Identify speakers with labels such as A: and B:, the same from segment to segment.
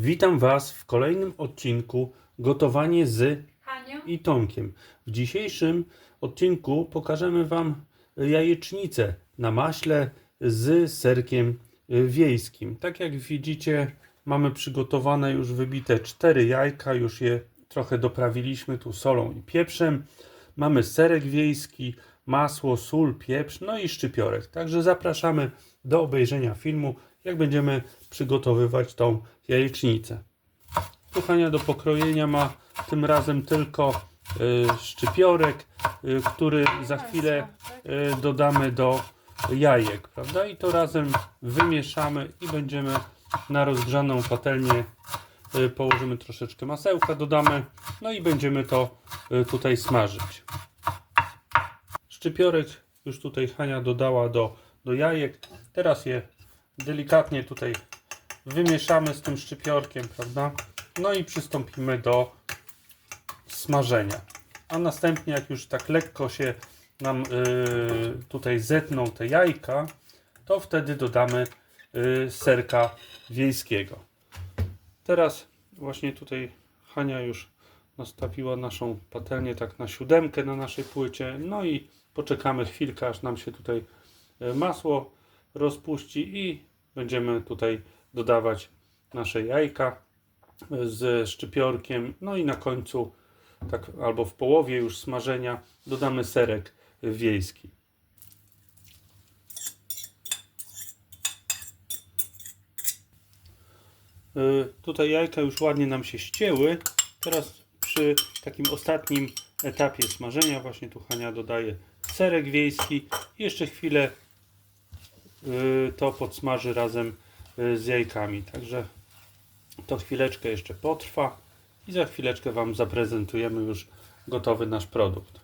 A: Witam Was w kolejnym odcinku Gotowanie z
B: Haniu?
A: i Tomkiem. W dzisiejszym odcinku pokażemy Wam jajecznicę na maśle z serkiem wiejskim. Tak jak widzicie, mamy przygotowane już wybite cztery jajka, już je trochę doprawiliśmy tu solą i pieprzem. Mamy serek wiejski, masło, sól, pieprz, no i szczypiorek. Także zapraszamy do obejrzenia filmu, jak będziemy przygotowywać tą jajecznicę. Kuchania do pokrojenia ma tym razem tylko y, szczypiorek, y, który za chwilę y, dodamy do jajek, prawda? I to razem wymieszamy i będziemy na rozgrzaną patelnię y, położymy troszeczkę masełka, dodamy, no i będziemy to y, tutaj smażyć. Szczypiorek już tutaj Hania dodała do, do jajek. Teraz je delikatnie tutaj wymieszamy z tym szczypiorkiem, prawda? No i przystąpimy do smażenia. A następnie, jak już tak lekko się nam y, tutaj zetną te jajka, to wtedy dodamy y, serka wiejskiego. Teraz właśnie tutaj Hania już nastawiła naszą patelnię tak na siódemkę na naszej płycie. No i poczekamy chwilkę, aż nam się tutaj y, masło rozpuści i będziemy tutaj dodawać nasze jajka z szczypiorkiem. No i na końcu, tak albo w połowie już smażenia, dodamy serek wiejski. Y, Tutaj jajka już ładnie nam się ścięły. Teraz przy takim ostatnim etapie smażenia właśnie tu Hania dodaje serek wiejski. Jeszcze chwilę to podsmaży razem y, z jajkami. Także to chwileczkę jeszcze potrwa i za chwileczkę Wam zaprezentujemy już gotowy nasz produkt.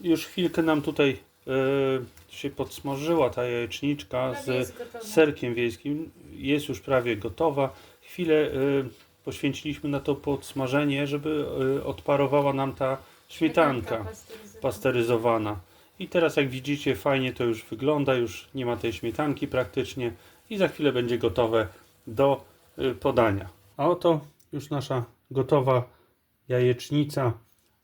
A: Już chwilkę nam tutaj y, się podsmażyła ta jajeczniczka z serkiem wiejskim. Jest już prawie gotowa. Chwilę y, poświęciliśmy na to podsmażenie, żeby y, odparowała nam ta śmietanka pasteryzowana. I teraz jak widzicie fajnie to już wygląda, już nie ma tej śmietanki praktycznie i za chwilę będzie gotowe do y, podania. A oto już nasza gotowa jajecznica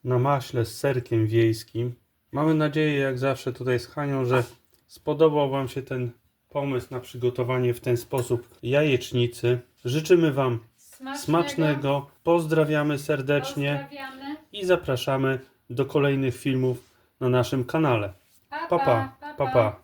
A: na maśle z serkiem wiejskim. Mamy nadzieję jak zawsze tutaj z Hanią, że spodobał Wam się ten pomysł na przygotowanie w ten sposób jajecznicy. Życzymy Wam
B: Smacznego.
A: smacznego, pozdrawiamy serdecznie
B: Pozdrawiamy.
A: i zapraszamy do kolejnych filmów na naszym kanale.
B: Pa,
A: Pa pa, pa pa.